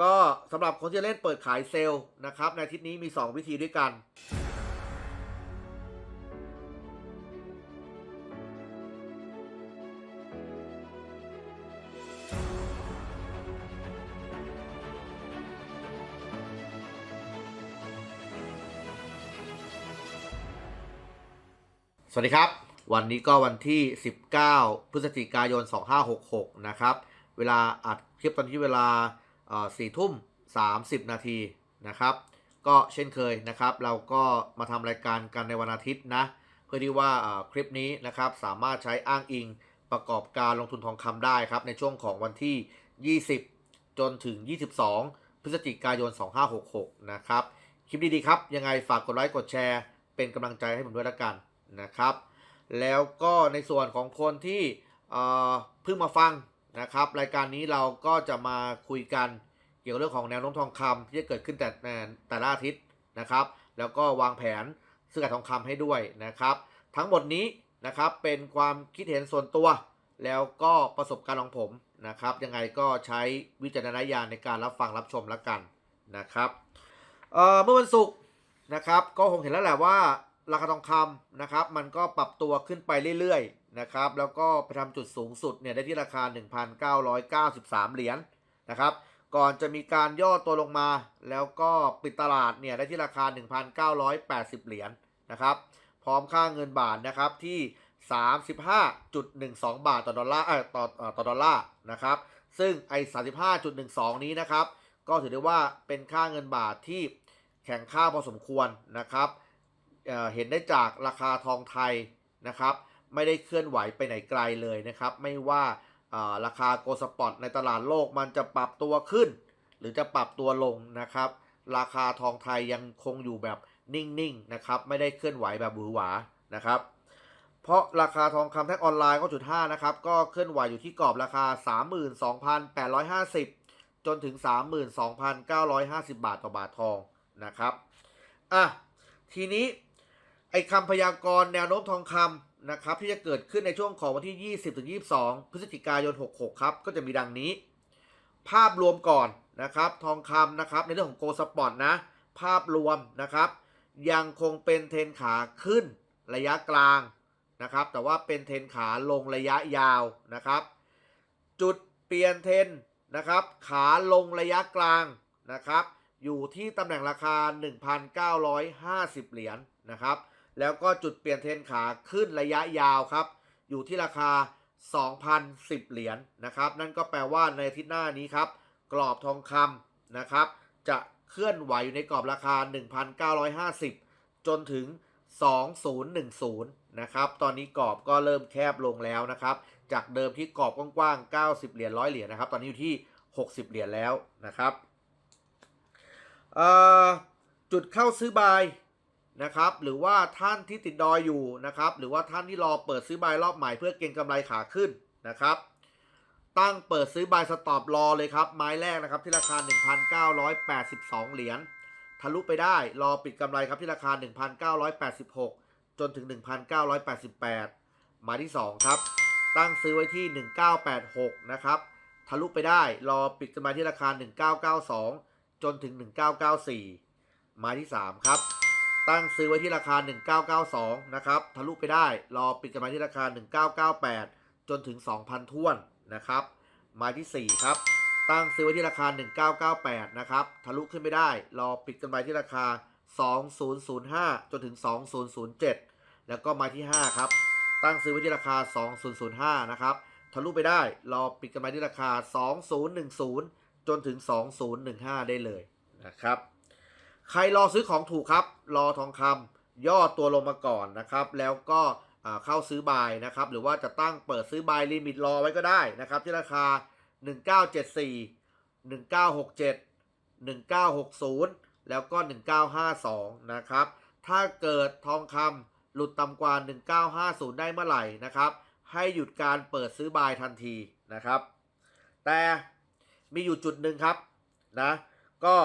ก็สำหรับคนที่จะเล่นเปิดขายเซลล์นะครับในทิตย์นี้มี 2 วิธีด้วยกัน สวัสดีครับ วันนี้ก็วันที่ 19 พฤศจิกายน 2566 นะครับ เวลาอัดคลิปตอนที่เวลา 4ทุ่ม30นาทีนะครับ ก็เช่นเคยนะครับ เราก็มาทำรายการกันในวันอาทิตย์นะ เพื่อที่ว่าคลิปนี้นะครับสามารถใช้อ้างอิงประกอบการลงทุนทองคำได้ครับ ในช่วงของวันที่ 20 จนถึง 22 พฤศจิกายน 2566 นะครับ คลิปดีๆครับ ยังไงฝากกดไลค์กดแชร์เป็นกำลังใจให้ผมด้วยละกันนะครับ แล้วก็ในส่วนของคนที่เอ่อเพิ่งมาฟัง นะครับ รายการนี้เราก็จะมาคุยกันเกี่ยวกับเรื่องของแนวโน้มทองคำที่จะเกิดขึ้นแต่แต่ละอาทิตย์นะครับ แล้วก็วางแผนซื้อขายทองคำให้ด้วยนะครับ ทั้งหมดนี้นะครับเป็นความคิดเห็นส่วนตัว แล้วก็ประสบการณ์ของผมนะครับ ยังไงก็ใช้วิจารณญาณในการรับฟังรับชมแล้วกันนะครับเเมื่อวันศุกร์นะครับ ก็คงเห็นแล้วแหละว่าราคาทองคำนะครับ มันก็ปรับตัวขึ้นไปเรื่อยๆ นะครับ แล้วก็ไปทำจุดสูงสุดเนี่ยได้ที่ราคา 1,993 เหรียญนะครับ ก่อนจะมีการย่อตัวลงมา แล้วก็ปิดตลาดเนี่ยได้ที่ราคา 1,980 เหรียญนะครับ พร้อมค่าเงินบาทนะครับที่ 35.12 บาทต่อดอลลาร์เออต่อต่อดอลลาร์นะครับ ซึ่งไอ้35.12 นี้นะครับ ก็ถือได้ว่าเป็นค่าเงินบาทที่แข็งค่าพอสมควรนะครับเเห็นได้จากราคาทองไทยนะครับ ไม่ได้เคลื่อนไหวไปไหนไกลเลยนะครับ ไม่ว่าราคาโกลสปอตในตลาดโลกมันจะปรับตัวขึ้น หรือจะปรับตัวลงนะครับ ราคาทองไทยยังคงอยู่แบบนิ่งๆนะครับไม่ได้เคลื่อนไหวแบบหวือหวานะครับเพราะราคาทองคำแท่งออนไลน์ก็จุด5นะครับก็เคลื่อนไหวอยู่ที่กรอบราคา 32,850 จนถึง 32,950 บาทต่อบาททองนะครับอะทีนี้ไอ้คำพยากรณ์แนวโน้มทองคำ นะครับที่จะเกิดขึ้นในช่วงของวันที่ 20ถึง22 พฤศจิกายน 66 ครับ ก็จะมีดังนี้ ภาพรวมก่อนนะครับ ทองคำนะครับ ในเรื่องของโกลสปอร์ตนะ ภาพรวมนะครับ ยังคงเป็นเทนขาขึ้นระยะกลางนะครับ แต่ว่าเป็นเทนขาลงระยะยาวนะครับ จุดเปลี่ยนเทนนะครับ ขาลงระยะกลางนะครับ อยู่ที่ตำแหน่งราคา 1,950 เหรียญนะครับ แล้วก็จุดเปลี่ยนเทรนขาขึ้นระยะยาวครับ อยู่ที่ราคา 2,010 เหรียญนะครับ นั่นก็แปลว่าในอาทิตย์หน้านี้ครับ กรอบทองคำนะครับ จะเคลื่อนไหวอยู่ในกรอบราคา 1,950 จนถึง 2010 นะครับ ตอนนี้กรอบก็เริ่มแคบลงแล้วนะครับ จากเดิมที่กรอบกว้างๆ 90 เหรียญ 100 เหรียญนะครับ ตอนนี้อยู่ที่ 60 เหรียญแล้วนะครับจุดเข้าซื้อบาย นะครับหรือว่าท่านที่ติดดอยอยู่นะครับหรือว่าท่านที่รอเปิดซื้อบายรอบใหม่เพื่อเก็งกำไรขาขึ้นนะครับ ตั้งเปิดซื้อบายสต็อปรอเลยครับ ไม้แรกนะครับที่ราคา 1,982 เหรียญทะลุไปได้รอปิดกำไรครับที่ราคา 1,986 จนถึง 1,988 หมายที่ 2 ครับ ตั้งซื้อไว้ที่ 1986 นะครับทะลุไปได้รอปิดกำไรที่ราคา 1992 จนถึง 1994 หมายที่ 3 ครับ ตั้งซื้อไว้ที่ราคา 1992 นะครับ ทะลุไปได้ รอปิดกำไรที่ราคา 1998 จนถึง 2,000ท้วนนะครับ หมายที่ 4 ครับ ตั้งซื้อไว้ที่ราคา 1998 นะครับ ทะลุขึ้นไม่ได้ รอปิดกำไรที่ราคา 2005 จนถึง 2007 แล้วก็หมายที่ 5 ครับ ตั้งซื้อไว้ที่ราคา 2005 นะครับ ทะลุไปได้ รอปิดกำไรที่ราคา 2010 จนถึง 2015 ได้เลยนะครับ ใครรอซื้อของถูกครับ รอทองคำย่อตัวลงมาก่อนนะครับ แล้วก็เข้าซื้อบายนะครับ หรือว่าจะตั้งเปิดซื้อบายลิมิตรอไว้ก็ได้นะครับ ที่ราคา 1974 1967 1960 แล้วก็ 1952 นะครับ ถ้าเกิดทองคำหลุดต่ำกว่า 1950 ได้เมื่อไหร่นะครับ ให้หยุดการเปิดซื้อบายทันทีนะครับ แต่มีอยู่จุดหนึ่งครับนะ ก็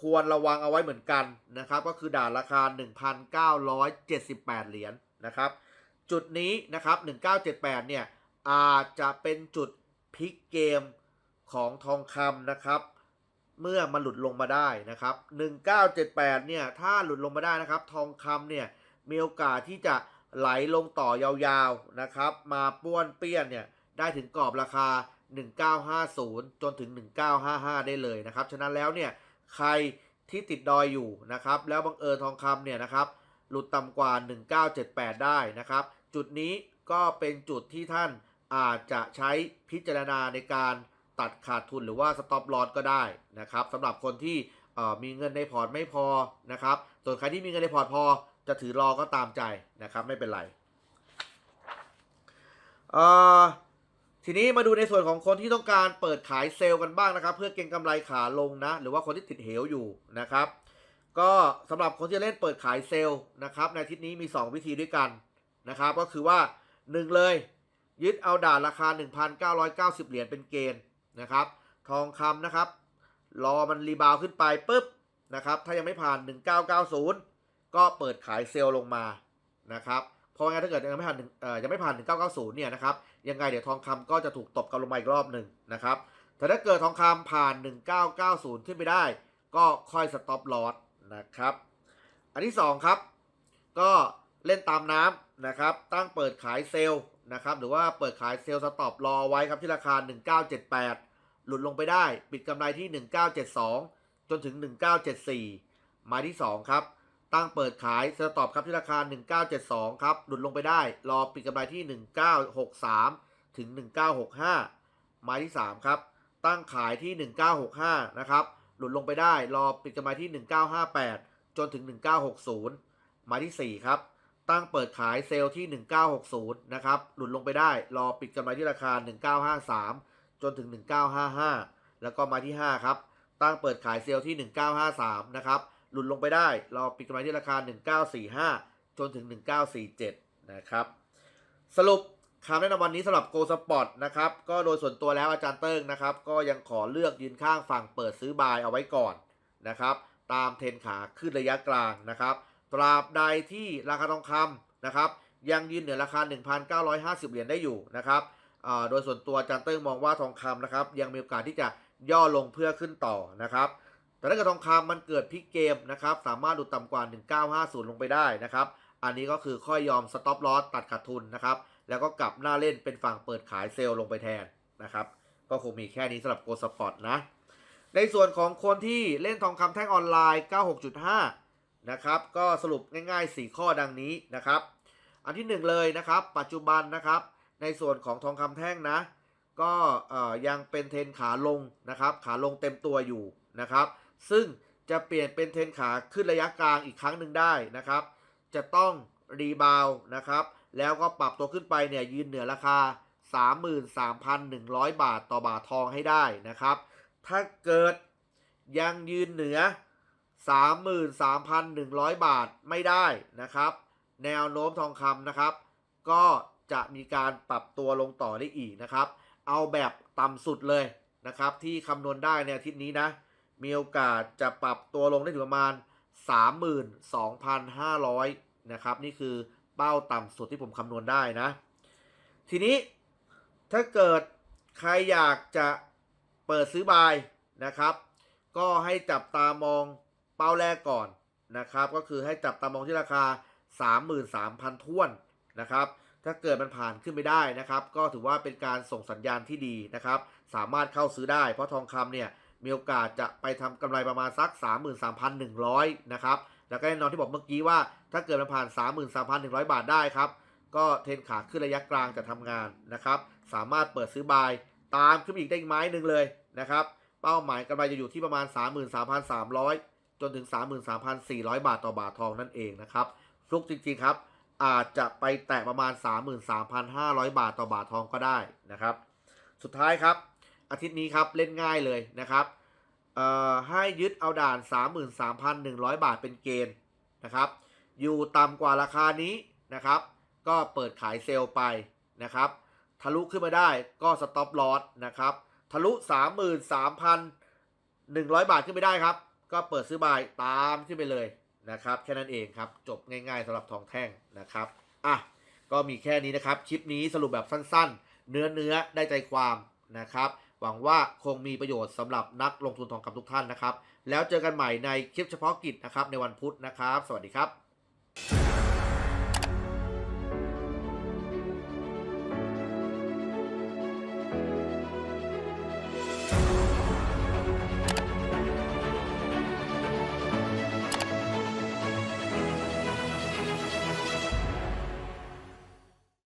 ควรระวังเอาไว้เหมือนกันนะครับ ก็คือด่านราคา 1,978 เหรียญนะครับ จุดนี้นะครับ 1978 เนี่ยอาจจะเป็นจุดพลิกเกมของทองคำนะครับ เมื่อมันหลุดลงมาได้นะครับ 1978 เนี่ย ถ้าหลุดลงมาได้นะครับ ทองคำเนี่ยมีโอกาสที่จะไหลลงต่อยาวๆนะครับ มาป้วนเปี้ยนเนี่ยได้ถึงกรอบราคา 1950 จนถึง 1955 ได้เลยนะครับ ฉะนั้นแล้วเนี่ย ใครที่ติดดอยอยู่นะครับ แล้วบังเอิญทองคำเนี่ยนะครับ หลุดต่ำกว่า 1978 ได้นะครับ จุดนี้ก็เป็นจุดที่ท่านอาจจะใช้พิจารณาในการตัดขาดทุนหรือว่าสต็อปลอสก็ได้นะครับสำหรับคนที่มีเงินในพอร์ตไม่พอนะครับ ส่วนใครที่มีเงินในพอร์ตพอ จะถือรอก็ตามใจนะครับ ไม่เป็นไรเอ่อ ทีนี้มาดูในส่วนของคนที่ต้องการเปิดขายเซลล์กันบ้างนะครับ เพื่อเก็งกำไรขาลงนะ หรือว่าคนที่ติดเหวอยู่นะครับ ก็สำหรับคนที่จะเล่นเปิดขายเซลล์นะครับ ในทิตย์นี้มี 2 วิธีด้วยกันนะครับ ก็คือว่า 1 เลย ยึดเอาด่านราคา 1,990 เหรียญเป็นเกณฑ์นะครับ ทองคำนะครับ รอมันรีบาวขึ้นไปปุ๊บนะครับ ถ้ายังไม่ผ่าน 1990 ก็เปิดขายเซลล์ลงมานะครับ เพราะงั้นถ้าเกิดยังไม่ผ่านยังไม่ผ่าน1990 เนี่ยนะครับยังไงเดี๋ยวทองคำก็จะถูกตบกลับลงมาอีกรอบหนึ่งนะครับแต่ถ้าเกิดทองคำผ่าน 1990 ขึ้นไปได้ ก็ค่อยสต็อปลอสนะครับ อันที่ 2 ครับ ก็เล่นตามน้ำนะครับ ตั้งเปิดขายเซลล์นะครับ หรือว่าเปิดขายเซลล์สต็อปรอไว้ครับที่ราคา 1978 หลุดลงไปได้ ปิดกำไรที่ 1972 จนถึง 1974 มาที่ 2 ครับ ตั้งเปิดขายสต็อปครับที่ราคา 1972 ครับ หลุดลงไปได้ รอปิดกำไรที่ 1963 ถึง 1965มาที่ 3 ครับ ตั้งขายที่ 1965 นะครับ หลุดลงไปได้ รอปิดกำไรที่ 1958 จนถึง 1960มาที่ 4 ครับ ตั้งเปิดขายเซลล์ที่ 1960 นะครับ หลุดลงไปได้ รอปิดกำไรที่ราคา 1953 จนถึง 1955 แล้วก็มาที่ 5 ครับ ตั้งเปิดขายเซลล์ที่ 1953 นะครับ หลุดลงไปได้รอปิดกำไรที่ราคา 1945 จนถึง 1947 นะครับ สรุปคำแนะนำวันนี้สำหรับ Go Spot นะครับ ก็โดยส่วนตัวแล้วอาจารย์เติ้งนะครับ ก็ยังขอเลือกยืนข้างฝั่งเปิดซื้อบายเอาไว้ก่อนนะครับ ตามเทนขาขึ้นระยะกลางนะครับ ตราบใดที่ราคาทองคำนะครับ ยังยืนเหนือราคา 1,950 เหรียญได้อยู่นะครับโดยส่วนตัวอาจารย์เติ้งมองว่าทองคำนะครับ ยังมีโอกาสที่จะย่อลงเพื่อขึ้นต่อนะครับ แต่ถ้าเกิดทองคำมันเกิดพลิกเกมนะครับ สามารถดูต่ำกว่า 1950 ลงไปได้นะครับ อันนี้ก็คือค่อยยอมสต็อปลอสตัดขาดทุนนะครับ แล้วก็กลับหน้าเล่นเป็นฝั่งเปิดขายเซลล์ลงไปแทนนะครับ ก็คงมีแค่นี้สำหรับโกสปอร์ตนะ ในส่วนของคนที่เล่นทองคำแท่งออนไลน์ 96.5 นะครับ ก็สรุปง่าย ๆ 4 ข้อดังนี้นะครับ อันที่ 1 เลยนะครับ ปัจจุบันนะครับ ในส่วนของทองคำแท่งนะ ก็ยังเป็นเทรนขาลงนะครับ ขาลงเต็มตัวอยู่นะครับ ซึ่งจะเปลี่ยนเป็นเทรนขาขึ้นระยะกลางอีกครั้งหนึ่งได้นะครับ จะต้องรีบาวนะครับ แล้วก็ปรับตัวขึ้นไปเนี่ยยืนเหนือราคา 33,100 บาทต่อบาททองให้ได้นะครับ ถ้าเกิดยังยืนเหนือ 33,100 บาทไม่ได้นะครับ แนวโน้มทองคำนะครับ ก็จะมีการปรับตัวลงต่อได้อีกนะครับ เอาแบบต่ำสุดเลยนะครับ ที่คำนวณได้ในอาทิตย์นี้นะ มีโอกาสจะปรับตัวลงได้ถึงประมาณ 32,500 นะครับ นี่คือเป้าต่ำสุดที่ผมคำนวณได้นะ ทีนี้ถ้าเกิดใครอยากจะเปิดซื้อบายนะครับ ก็ให้จับตามองเป้าแรกก่อนนะครับ ก็คือให้จับตามองที่ราคา 33,000ท้วนนะครับ ถ้าเกิดมันผ่านขึ้นไปได้นะครับ ก็ถือว่าเป็นการส่งสัญญาณที่ดีนะครับ สามารถเข้าซื้อได้ เพราะทองคำเนี่ย มีโอกาสจะไปทำกำไรประมาณสัก 33,100 นะครับ แล้วก็แน่นอนที่บอกเมื่อกี้ว่า ถ้าเกิดมันผ่าน 33,100 บาทได้ครับ ก็เทรนขาขึ้นระยะกลางจะทำงานนะครับ สามารถเปิดซื้อบายตามขึ้นอีกได้อีกไม้หนึ่งเลยนะครับ เป้าหมายกำไรจะอยู่ที่ประมาณ 33,300 จนถึง 33,400 บาทต่อบาททองนั่นเองนะครับฟลุกจริงๆครับ อาจจะไปแตะประมาณ 33,500 บาทต่อบาททองก็ได้นะครับ สุดท้ายครับ อาทิตย์นี้ครับเล่นง่ายเลยนะครับให้ยึดเอาด่าน 33,100 บาทเป็นเกณฑ์นะครับ อยู่ต่ำกว่าราคานี้นะครับ ก็เปิดขายเซลล์ไปนะครับ ทะลุขึ้นมาได้ก็สต็อปลอสนะครับ ทะลุ 33,100 บาทขึ้นไปได้ครับ ก็เปิดซื้อบายตามขึ้นไปเลยนะครับ แค่นั้นเองครับ จบง่ายๆสำหรับทองแท่งนะครับ อะ ก็มีแค่นี้นะครับ คลิปนี้สรุปแบบสั้นๆ เนื้อเนื้อๆได้ใจความนะครับ หวังว่าคงมีประโยชน์สำหรับนักลงทุนทองคำทุกท่านนะครับ แล้วเจอกันใหม่ในคลิปเฉพาะกิจนะครับในวันพุธนะครับ สวัสดีครับ